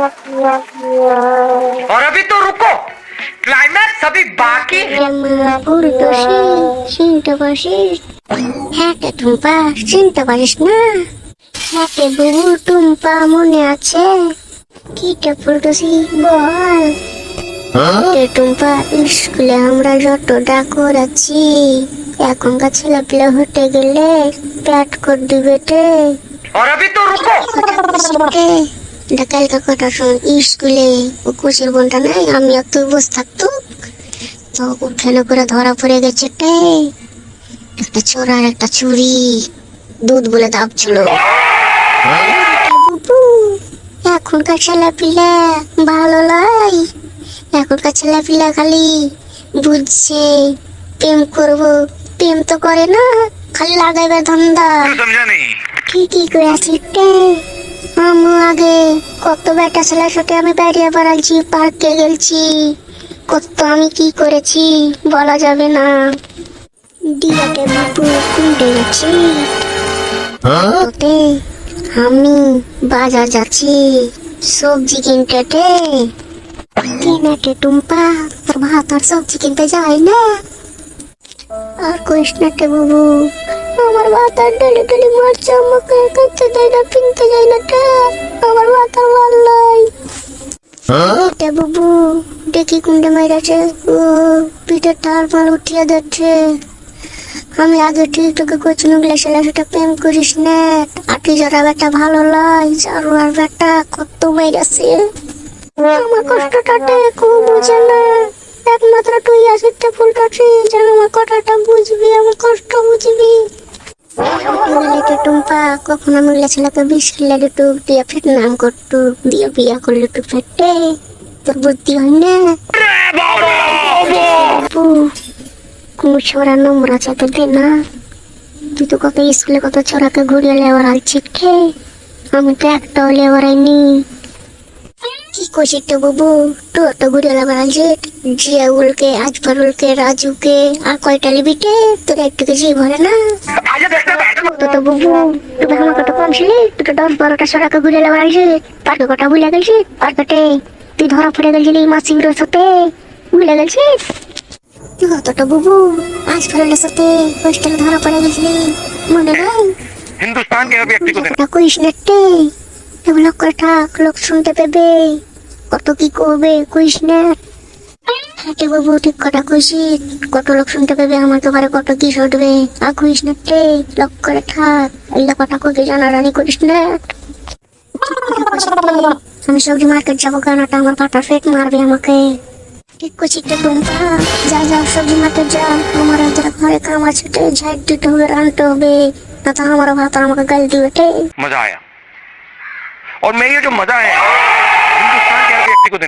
और अभी तो रुको क्लाइमैक्स अभी बाकी है পুরো চিনতে পারিস হ্যাঁ কে টুম্পা চিনতে পারিস না হ্যাঁ কে বুবু টুম্পা মনে আছে কি কে ফুলটুসি বল কে টুম্পা স্কুলে আমরা যতটা করেছি এখনকার ছেলেপিলে হতে গেলে প্যাট করে দিবে তে और अभी तो रुको কালকা কটার সময় স্কুলে কুচির বোনটা নাই আমি আর তুই বসে থাকতো তো উঠানো করে ধরা পড়ে গেছে একটা চোরার একটা চুরি। দুধ বলে দাব ছিল। এখনকার ছেলেপিলা ভালো নয়। এখনকার ছেলে পিলা খালি বুঝছে প্রেম করব প্রেম তো করে না খালি লাগাইবে ধন্দা। ঠিকই কি করে আসি আমি আগে কত বেটা ছেলের সাথে আমি বেরিয়ে বেড়াচ্ছি পার্কে গেলছি। কত আমি কি করেছি, বলা যাবে না। দিয়াতে বাপু কুন্ডে গেছি আমি বাজার যাচ্ছি, সবজি কিনতে। তে কেনাতে টুম্পা তোর ভাত আর সবজি কিনতে যাই না। আর না বাবু আমার মাথা ডেলি ডেলি মারছে আমাকে করতে দেয় না কিনতে যাই না আমার মাথা মারলাই তে বাবু দেখি কুন্ডে মাইরাছে ও পিঠের টাল মাল উঠিয়ে দিচ্ছে। আমি আগে ঠিক তোকে কোচিং গ্লাসে সেটা প্রেম করিস না। আটি জরা বেটা ভালো লাই জারুয়ার বেটা কত মাইরাছে। আমার কষ্টটা খুব বুঝে না। একমাত্র তুই আছিস ফুলটাছি যেন আমার কথাটা বুঝবি, আমার কষ্ট বুঝবি। টুম্পা খেলে একটু দিয়ে নাম বিয়া করলে তোর বুদ্ধি চাতে দে না। তুই তো কত স্কুলে কত ছোড়াকে ঘুরিয়ে লেবার আলছিস খে আমি তো একটাও লেবার আইনি কি করছিস তো বাবু তোর তো ঘুরিয়ে লেবার আলছিস জিয়াউলকে আজফারুলকে রাজুকে আর কয়টা লিবিকে তোর একটু কিছু ভরে না आइए देखते हैं তো তো বাবু তুই আমার কত কম ছিলি তুই তো দশ বারোটা সরাকে ঘুরে লেবার আইছিস পার্কে কটা ভুলে গেছিস পার্কেটে তুই ধরা পড়ে গেছিলি মাসিগুলোর সাথে ভুলে গেছিস তুই কতটা বাবু আজ ফেরালের সাথে হোস্টেলে ধরা পড়ে গেছিলি মনে নাই हिंदुस्तान के हर व्यक्ति को देना কথা কইস না তে এগুলো করে থাক লোক শুনতে পেবে কত কি করবে কইস না হাতে বাবু ঠিক কথা কইছিস কত লোক শুনতে পেবে আমার তোমারে কত কি শুনবে আর কইস না তে লোক করে থাক এগুলো কথা কইতে জানা রানি করিস না আমি সবজি মার্কেট যাবো কেনটা আমার পাটা ফেট মারবে আমাকে ঠিক করছি একটা টুম্পা যা যা সবজি মার্কেট যা আমার হাতের ঘরে কাম আছে তে ঝাড় দিতে হবে রানতে হবে না তো আমারও ভাত আমাকে গাল দিবে তে मजा आया और मैं ये जो मजा है de